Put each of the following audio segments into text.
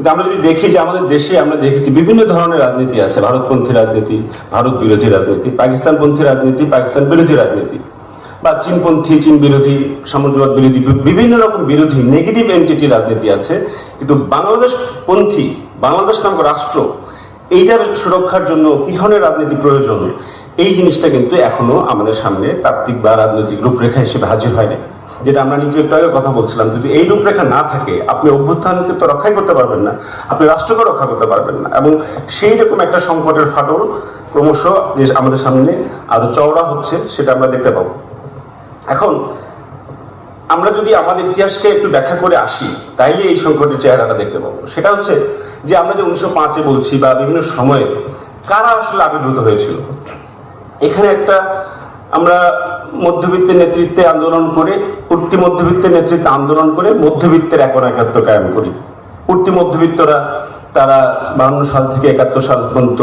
কিন্তু আমরা যদি দেখি যে আমাদের দেশে আমরা দেখেছি বিভিন্ন ধরনের রাজনীতি আছে, ভারতপন্থী রাজনীতি, ভারত বিরোধী রাজনীতি, পাকিস্তানপন্থী রাজনীতি, পাকিস্তান বিরোধী রাজনীতি, বা চীনপন্থী, চীন বিরোধী, সাম্রাজ্যবাদ বিরোধী বিভিন্ন রকম বিরোধী নেগেটিভ এন্টিটি রাজনীতি আছে, কিন্তু বাংলাদেশ পন্থী বাংলাদেশ নামক রাষ্ট্র, এইটার সুরক্ষার জন্য কি ধরনের রাজনীতি প্রয়োজন? এই জিনিসটা কিন্তু এখনও আমাদের সামনে তাত্ত্বিক বা রাজনৈতিক রূপরেখা হিসেবে হাজির হয়নি। যেটা আমরা নিজে একটু আগে কথা বলছিলাম, যদি এই রূপরেখা না থাকে, আপনি অভ্যুত্থানকে তো রক্ষাই করতে পারবেন না, আপনি রাষ্ট্রকে রক্ষা করতে পারবেন না। এবং সেই রকম একটা সংকটের ফাটল ক্রমশ যে আমাদের সামনে আরও চওড়া হচ্ছে, সেটা আমরা দেখতে পাবো। এখন, আমরা যদি আমাদের ইতিহাসকে একটু ব্যাখ্যা করে আসি, তাইলে এই সংকটের চেহারাটা দেখতে পাবো। সেটা হচ্ছে যে আমরা যে উনিশশো পাঁচে বলছি বা বিভিন্ন সময়ে কারা আসলে আবির্ভূত হয়েছিল? এখানে একটা আমরা মধ্যবিত্তের নেতৃত্বে আন্দোলন করে, উঠতি মধ্যবিত্তের নেতৃত্বে আন্দোলন করে, মধ্যবিত্তের এখন একাত্ম কায়েম করি। উঠতি মধ্যবিত্তরা তারা বাহান্ন সাল থেকে একাত্তর সাল পর্যন্ত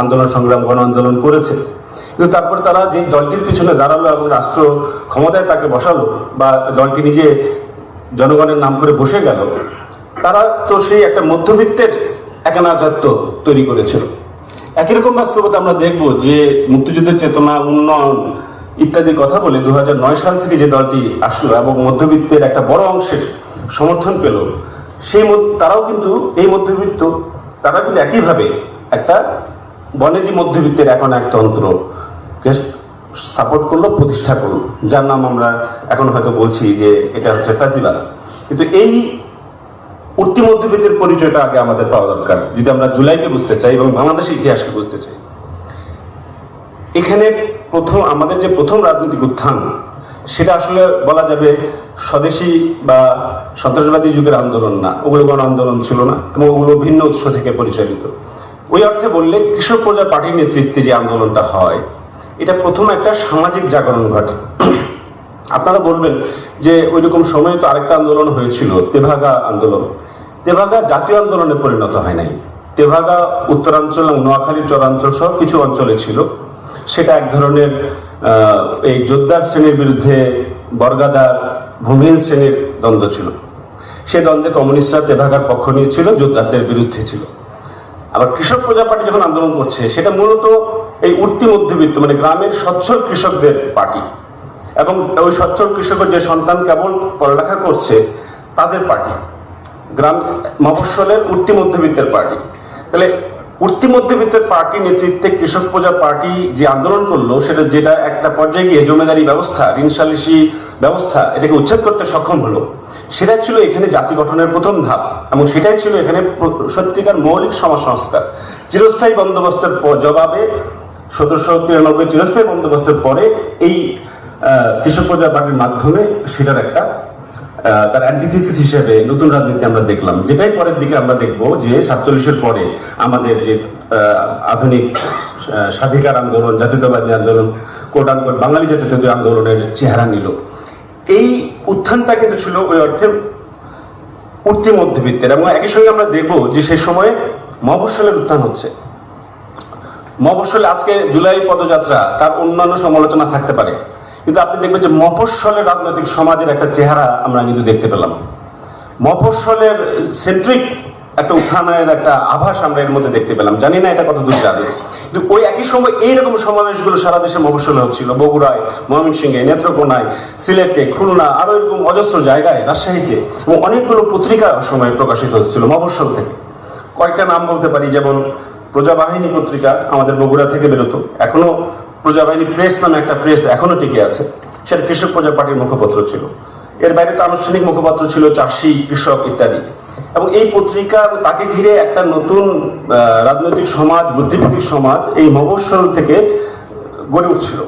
আন্দোলন সংগ্রাম, গণ আন্দোলন করেছে। কিন্তু তারপর তারা যে দলটির পিছনে দাঁড়াল এবং রাষ্ট্র ক্ষমতায় তাকে বসালো বা দলটি নিজে জনগণের নাম করে বসে গেল, তারা তো সেই একটা মধ্যবিত্তের একানাঘাত্য তৈরি করেছিল। একই রকম বাস্তবতা আমরা দেখব যে মুক্তিযুদ্ধের চেতনা, উন্নয়ন ইত্যাদি কথা বলে দু হাজার নয় সাল থেকে যে দলটি আসলো এবং মধ্যবিত্তের একটা বড় অংশের সমর্থন পেল, সেই তারাও কিন্তু এই মধ্যবিত্ত, তারা কিন্তু একইভাবে একটা বনেদি মধ্যবিত্তের এখন এক তন্ত্রকে সাপোর্ট করল, প্রতিষ্ঠা করল, যার নাম আমরা এখন হয়তো বলছি যে এটা হচ্ছে ফ্যাসিবাদ কিন্তু এই উঠতি মধ্যবিত্তের পরিচয়টা আগে আমাদের পাওয়া দরকার। যদি আমরা জুলাইকে বুঝতে চাই এবং বাংলাদেশের ইতিহাসকে বুঝতে চাই। এখানে প্রথম আমাদের যে প্রথম রাজনৈতিক উত্থান, সেটা আসলে বলা যাবে স্বদেশী বা সন্ত্রাসবাদী যুগের আন্দোলন না। ওগুলো গণ আন্দোলন ছিল না এবং ওগুলো ভিন্ন উৎস থেকে পরিচালিত। ওই অর্থে বললে কৃষক প্রজা পার্টির নেতৃত্বে যে আন্দোলনটা হয়, এটা প্রথম একটা সামাজিক জাগরণ ঘটে। আপনারা বলবেন যে ওই রকম সময়ে তো আরেকটা আন্দোলন হয়েছিল, তেভাগা আন্দোলন। তেভাগা জাতীয় আন্দোলনে পরিণত হয় নাই। তেভাগা উত্তরাঞ্চল এবং নোয়াখালী চরাঞ্চল সহ কিছু অঞ্চলে ছিল। সেটা এক ধরনের এই যোদ্ধার শ্রেণির বিরুদ্ধে বর্গাদার ভূমিহীন শ্রেণির দ্বন্দ্ব ছিল। সে দ্বন্দ্বে কমিউনিস্টরা তেভাগার পক্ষ নিয়েছিল যোদ্ধারদের বিরুদ্ধে ছিল। আবার কৃষক প্রজা পার্টি যখন আন্দোলন করছে, সেটা মূলত এই উঠতি মধ্যবিত্ত মানে গ্রামের সচ্ছল কৃষকদের পার্টি। এবং ওই সচ্ছল কৃষকের যে সন্তান কেবল পড়ালেখা করছে, তাদের পার্টি। গ্রাম, মফস্বলের উঠতি মধ্যবিত্তের পার্টি। তাহলে উঠতি মধ্যবিত্তের পার্টি নেতৃত্বে কৃষক প্রজা পার্টি যে আন্দোলন করল, সেটা যেটা একটা পর্যায়ে গিয়ে জমিদারি ব্যবস্থা, ঋণ সালিসি ব্যবস্থা, এটাকে উচ্ছেদ করতে সক্ষম হলো, সেটাই ছিল এখানে জাতি গঠনের প্রথম ধাপ এবং সেটাই ছিল এখানে সত্যিকার মৌলিক সমাজ সংস্কার চিরস্থায়ী বন্দোবস্তের জবাবে সতেরোশো তিরানব্বই চিরস্থায়ী বন্দোবস্তের পরে এই কৃষক প্রজা পার্টির মাধ্যমে সেটার একটা তার অ্যান্টিথিসিস হিসেবে নতুন রাজনীতি আমরা দেখলাম। যেটাই পরের দিকে আমরা দেখব যে সাতচল্লিশের পরে আমাদের যে আধুনিক স্বাধিকার আন্দোলন, জাতীয়তাবাদী আন্দোলন কোট বাঙালি জাতীয়তাবাদী আন্দোলনের চেহারা নিল। এই উত্থানটা কিন্তু ছিল ওই অর্থে উঠতি মধ্যবিত্তের এবং একই সঙ্গে আমরা দেখব যে সেই সময়ে মফস্বলের উত্থান হচ্ছে। মফস্বলে আজকে জুলাই পদযাত্রা তার অন্যান্য সমালোচনা থাকতে পারে। কিন্তু আপনি দেখবেন যে মফস্বলের রাজনৈতিক সমাজের একটা চেহারা আমরা কিন্তু দেখতে পেলাম। মফস্বলের সেন্ট্রিক একটা উত্থানের একটা আভাস আমরা এর মধ্যে দেখতে পেলাম। জানি না এটা কত দূর যাবে। কিন্তু ওই একই সময় এইরকম সমাবেশগুলো সারা দেশে মফস্বলে হচ্ছিল। বগুড়ায়, ময়মনসিংহে, নেত্রকোনায়, সিলেটে, খুলনা, আরও এরকম অজস্র জায়গায়, রাজশাহীতে এবং অনেকগুলো পত্রিকা সময় প্রকাশিত হচ্ছিল মফস্বল থেকে। কয়েকটা নাম বলতে পারি, যেমন প্রজাবাহিনী পত্রিকা আমাদের বগুড়া থেকে বেরোতো। এখনও প্রজাবাহিনী প্রেস নামে একটা প্রেস এখনও টিকে আছে। সেটা কৃষক প্রজা পার্টির মুখপত্র ছিল। এর বাইরে তো আনুষ্ঠানিক মুখপাত্র ছিল চাষি, কৃষক ইত্যাদি। এবং এই পত্রিকা তাকে ঘিরে একটা নতুন রাজনৈতিক সমাজ, বুদ্ধিবৃত্তিক সমাজ এই মফস্বল থেকে গড়ে উঠছিল।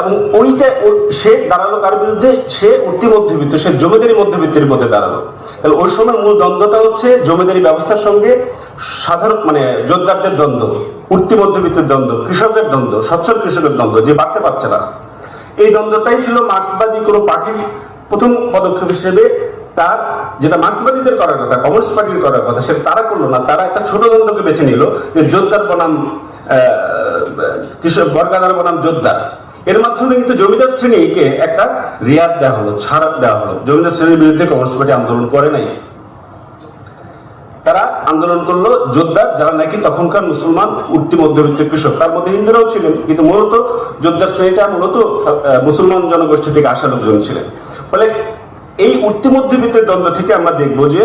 এবং ওইটা সে দাঁড়াল কার বিরুদ্ধে? সে উঠতি মধ্যবিত্ত, সে জমিদারি মধ্যবিত্তের মধ্যে দাঁড়াল। তাহলে ওই সময় মূল দ্বন্দ্বটা হচ্ছে জমিদারি ব্যবস্থার সঙ্গে সাধারণ মানে যোদ্ধারদের দ্বন্দ্ব। উঠতি মধ্যবিত্তের দ্বন্দ্ব, কৃষকের দ্বন্দ্ব, সচ্ছল কৃষকের দ্বন্দ্ব, যে বাড়তে পারছে না। এই দ্বন্দ্বটাই ছিল মার্ক্সবাদী কোনো পার্টির প্রথম পদক্ষেপ হিসেবে তার, যেটা মার্ক্সবাদীদের করার কথা, কমিউনিস্ট পার্টির করার কথা, সেটা তারা করল না। তারা একটা ছোট দ্বন্দ্বকে বেছে নিল যে যোদ্ধার বনাম কৃষক বর্গাদার বনাম যোদ্ধার। এর মাধ্যমে কিন্তু জমিদার শ্রেণীকে একটা রিয়াদ দেওয়া হলো, ছাড় দেওয়া হলো। জমিদার শ্রেণির বিরুদ্ধে কমিউনিস্ট পার্টি আন্দোলন করে নাই। আন্দোলন করল যোদ্ধা যারা নাকি তখনকার মুসলমান, উঠতি মধ্যবিত্ত কৃষক। তার মধ্যে হিন্দুরাও ছিলেন, কিন্তু মূলত যোদ্ধার শ্রেণীটা মূলত মুসলমান জনগোষ্ঠী থেকে আসা লোকজন ছিলেন। ফলে এই উঠতি মধ্যবিত্তের দ্বন্দ্ব থেকে আমরা দেখব যে,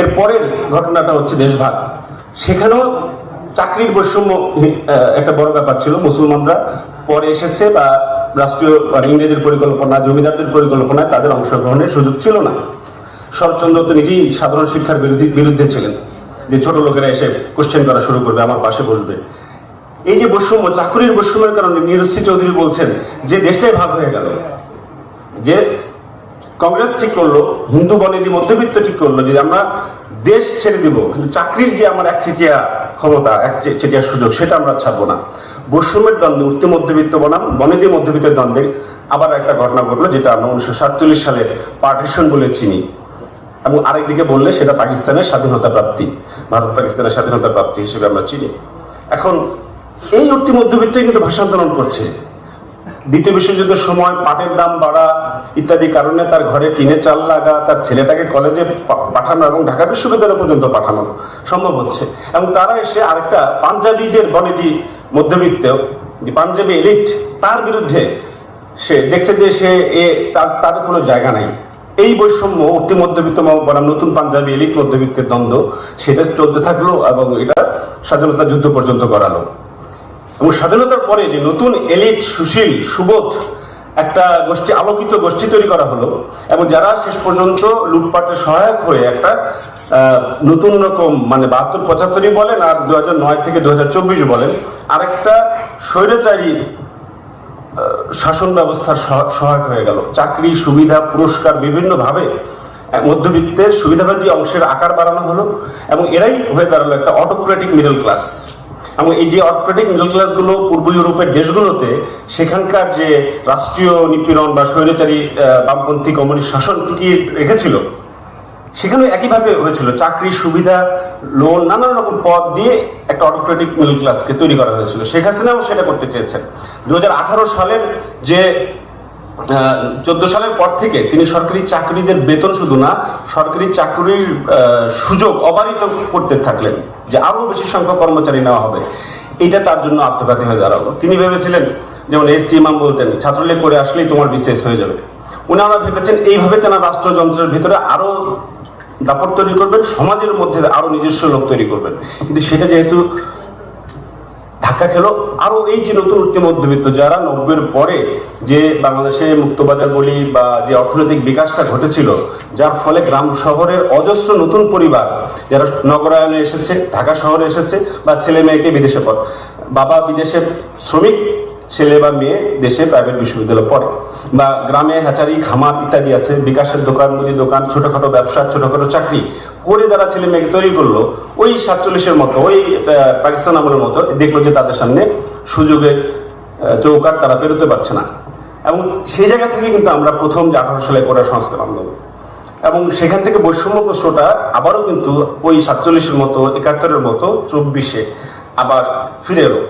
এর পরের ঘটনাটা হচ্ছে দেশভাগ। সেখানেও চাকরির বৈষম্য একটা বড় ব্যাপার ছিল। মুসলমানরা পরে এসেছে বা রাষ্ট্রীয় মানে ইংরেজের পরিকল্পনা, জমিদারদের পরিকল্পনায় তাদের অংশগ্রহণের সুযোগ ছিল না। শরৎচন্দ্র তো নিজেই সাধারণ শিক্ষার বিরুদ্ধে ছিলেন। যে ছোট লোকেরা এসে কোশ্চেন করা শুরু করবে, আমার পাশে বসবে। এই যে বৈষম্য, চাকরির বৈষম্যের কারণে নিরস্তি চৌধুরী বলছেন যে দেশটাই ভাগ হয়ে গেল। যে কংগ্রেস ঠিক করল, হিন্দু বনেদি মধ্যবিত্ত ঠিক করল যে আমরা দেশ ছেড়ে দিব, কিন্তু চাকরির যে আমার এক চেটিয়া ক্ষমতা, এক চেটিয়া সুযোগ, সেটা আমরা ছাড়বো না। বৈষম্যের দ্বন্দ্বে উঠতে মধ্যবিত্ত বনাম, বনেদি মধ্যবিত্তের দ্বন্দ্বে আবার একটা ঘটনা ঘটলো, যেটা আমরা উনিশশো সাতচল্লিশ সালে পার্টিশন বলে চিনি। এবং আরেকদিকে বললে, সেটা পাকিস্তানের স্বাধীনতা প্রাপ্তি। ভারত পাকিস্তানের স্বাধীনতা প্রাপ্তি হিসেবে আমরা চিনি। এখন, এই উঠতি মধ্যবিত্তই কিন্তু ভাষা আন্দোলন করছে। দ্বিতীয় বিশ্বযুদ্ধের সময় পাটের দাম বাড়া ইত্যাদি কারণে তার ঘরে টিনের চাল লাগা, তার ছেলেটাকে কলেজে পাঠানো এবং ঢাকা বিশ্ববিদ্যালয় পর্যন্ত পাঠানো সম্ভব হচ্ছে। এবং তারা এসে আরেকটা পাঞ্জাবিদের বনেদি মধ্যবিত্ত পাঞ্জাবি এলিট, তার বিরুদ্ধে সে দেখছে যে সে এ তার কোনো জায়গা নাই। এই বৈষম্য অতি মধ্যবিত্ত বনাম নতুন পাঞ্জাবি এলিট মধ্যবিত্তের দ্বন্দ্ব, সেটা চলতে থাকল এবং এটা স্বাধীনতা যুদ্ধ পর্যন্ত করালো এবং স্বাধীনতার পরে যে নতুন এলিট সুশীল সুবোধ একটা গোষ্ঠী, আলোকিত গোষ্ঠী তৈরি করা হলো এবং যারা শেষ পর্যন্ত লুটপাটের সহায়ক হয়ে একটা নতুন রকম মানে বাহাত্তর, পঁচাত্তরই বলেন আর দু নয় থেকে দু হাজার চব্বিশ বলেন, আরেকটা স্বৈরাচারী শাসন ব্যবস্থার সহ- সহায়ক হয়ে গেল। চাকরি, সুবিধা, পুরস্কার বিভিন্নভাবে মধ্যবিত্তের সুবিধাবাদী অংশের আকার বাড়ানো হলো এবং এরাই হয়ে দাঁড়াল একটা অটোক্রেটিক মিডল ক্লাস এবং এই যে অটোক্রেটিক মিডল ক্লাসগুলো পূর্ব ইউরোপের দেশগুলোতে, সেখানকার যে রাষ্ট্রীয় নিপীড়ন বা স্বৈরাচারী বামপন্থী কমিউনিস্ট শাসন টিকিয়ে রেখেছিল সেখানে একইভাবে হয়েছিল, চাকরি, সুবিধা লোন নানান রকম পদ দিয়ে একটা অটোক্রেটিক মিডল ক্লাসকে তৈরি করা হয়েছিল। শেখ হাসিনাও সেটা করতে চেয়েছেন। দু হাজার আঠারো সালের যে চোদ্দ সালের পর থেকে তিনি সরকারি চাকরিদের বেতন শুধু না, সরকারি চাকরির সুযোগ অবারিত করতে থাকলেন যে আরও বেশি সংখ্যক কর্মচারী নেওয়া হবে। এটা তার জন্য আত্মঘাতী হয়ে দাঁড়াল। তিনি ভেবেছিলেন, যেমন এস টি ইমাম বলতেন, ছাত্রলীগ করে আসলেই তোমার বিশেষ হয়ে যাবে। ওনারা ভেবেছেন, এইভাবে তেনা রাষ্ট্রযন্ত্রের ভিতরে আরও দাপট তৈরি করবেন, সমাজের মধ্যে আরও নিজস্ব লোক তৈরি করবেন। কিন্তু সেটা যেহেতু ধাক্কা খেলো, আরও এই যে নতুন উঠতে মধ্যবিত্ত যারা নব্বের পরে যে বাংলাদেশে মুক্তবাজার বলি বা যে অর্থনৈতিক বিকাশটা ঘটেছিল, যার ফলে গ্রাম শহরের অজস্র নতুন পরিবার, যারা নগরায়নে এসেছে, ঢাকা শহরে এসেছে, বা ছেলে মেয়েকে বিদেশে পর বাবা বিদেশে শ্রমিক ছেলে বা মেয়ে দেশে প্রাইভেট বিশ্ববিদ্যালয়ে পড়ে বা গ্রামে হ্যাচারি খামার ইত্যাদি আছে, বিকাশের দোকান মুদি দোকান, ছোটখাটো ব্যবসা, ছোটখাটো চাকরি করে যারা ছেলে মেয়েকে তৈরি করল, ওই সাতচল্লিশের মতো, ওই পাকিস্তান আমলের মতো দেখল যে তাদের সামনে সুযোগের চৌকাট তারা পেরোতে পারছে না। এবং সেই জায়গা থেকে কিন্তু আমরা প্রথম যে আঠারো সালে করা সংস্কার আন্দোলন এবং সেখান থেকে বৈষম্য প্রশ্নটা আবারও কিন্তু ওই সাতচল্লিশের মতো, একাত্তরের মতো, চব্বিশে আবার ফিরে এলো।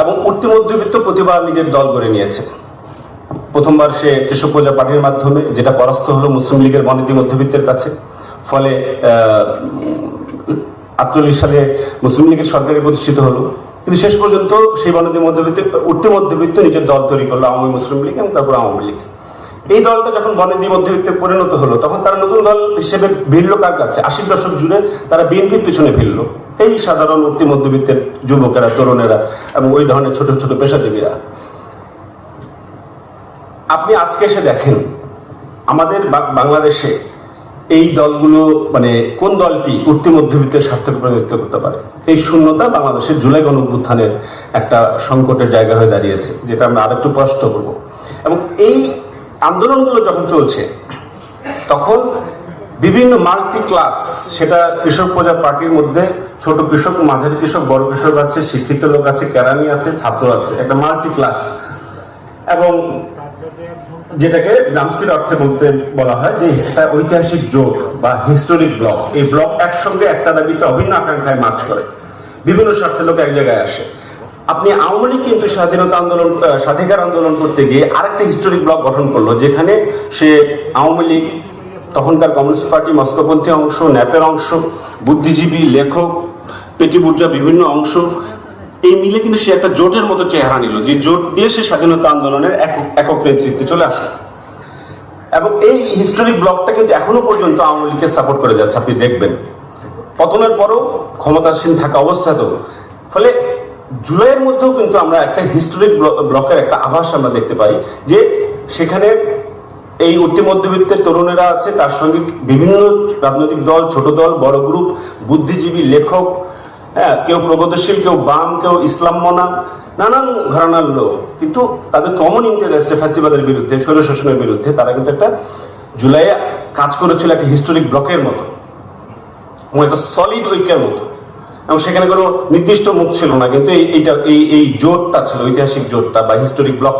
এবং উঠতি মধ্যবিত্ত প্রতিবার নিজের দল গড়ে নিয়েছে। প্রথমবার সে কেশব প্রজা পার্টির মাধ্যমে, যেটা পরাস্ত হলো মুসলিম লীগের বনেদি মধ্যবিত্তের কাছে, ফলে আটচল্লিশ সালে মুসলিম লীগের সরকারি প্রতিষ্ঠিত হলো। কিন্তু শেষ পর্যন্ত সেই বনেদি মধ্যবিত্ত উঠতি মধ্যবিত্ত নিজের দল তৈরি করল, আওয়ামী মুসলিম লীগ এবং তারপর আওয়ামী লীগ। এই দলটা যখন বনেদি মধ্যবিত্তে পরিণত হলো, তখন তারা নতুন দল হিসেবে ভিড়লো কার কাছে? আশির দশক জুড়ে তারা বিএনপির পিছনে ভিড়লো। এই সাধারণ উঠতি মধ্যবিত্তের যুবকেরা, তরুণেরা এবং ওই ধরনের ছোট ছোট পেশাজীবীরা, আপনি আজকে এসে দেখেন, আমাদের বাংলাদেশে এই দলগুলো মানে কোন দলটি উঠতি মধ্যবিত্তের স্বার্থকে প্রতিনিধিত্ব করতে পারে? এই শূন্যতা বাংলাদেশের জুলাই গণ একটা সংকটের জায়গা হয়ে দাঁড়িয়েছে, যেটা আমরা আরেকটু স্পষ্ট করব। এবং এই আন্দোলনগুলো যখন চলছে, তখন বিভিন্ন মাল্টি ক্লাস সেটা কৃষক প্রজা পার্টির মধ্যে ছোট কৃষক, মাঝারি কৃষক, বড় কৃষক আছে, শিক্ষিত লোক আছে, কেরানি আছে, ছাত্র আছে, একটা মাল্টি ক্লাস এবং যেটাকে নামসির অর্থে বলতে বলা হয় যে একটা ঐতিহাসিক জোট বা হিস্টোরিক ব্লক এই ব্লক একসঙ্গে একটা দাবিতে অভিন্ন আকাঙ্ক্ষায় মার্চ করে। বিভিন্ন স্বার্থের লোক এক জায়গায় আসে। আপনি আওয়ামী লীগ কিন্তু স্বাধীনতা আন্দোলন স্বাধিকার আন্দোলন করতে গিয়ে আরেকটা হিস্টোরিক ব্লক গঠন করল, যেখানে সে আওয়ামী লীগ তখনকার কমিউনিস্ট পার্টি মস্কোপন্থী অংশ, ন্যাপের অংশ, বুদ্ধিজীবী, লেখক পেটিবুর্জা বিভিন্ন অংশ, এই মিলে কিন্তু সে একটা জোটের মতো চেহারা নিল, যে জোট দিয়ে সে স্বাধীনতা আন্দোলনের একক নেতৃত্বে চলে আসে এবং এই হিস্টোরিক ব্লকটা কিন্তু এখনও পর্যন্ত আওয়ামী লীগকে সাপোর্ট করে যাচ্ছে, আপনি দেখবেন। পতনের পরও ক্ষমতাসীন থাকা অবস্থাতেও। ফলে জুলাইয়ের মধ্যেও কিন্তু আমরা একটা হিস্টোরিক ব্লকের একটা আভাস আমরা দেখতে পাই, যে সেখানে এই অতি মধ্যবিত্তের তরুণেরা আছে, তার সঙ্গে বিভিন্ন রাজনৈতিক দল, ছোট দল, বড় গ্রুপ, বুদ্ধিজীবী, লেখক হ্যাঁ কেউ প্রগতিশীল, কেউ বাম, কেউ ইসলাম মনা নানান ঘরানার লোক। কিন্তু তাদের কমন ইন্টারেস্টে ফ্যাসিবাদের বিরুদ্ধে স্বৈর শাসনের বিরুদ্ধে, তারা কিন্তু একটা জুলাইয়ে কাজ করেছিল একটা হিস্টোরিক ব্লকের মতো। এবং একটা সলিড ঐক্যের মতো। এবং সেখানে কোনো নির্দিষ্ট মুখ ছিল না, কিন্তু এই, এইটা, এই এই জোটটা ছিল, ঐতিহাসিক জোটটা বা হিস্টোরিক ব্লক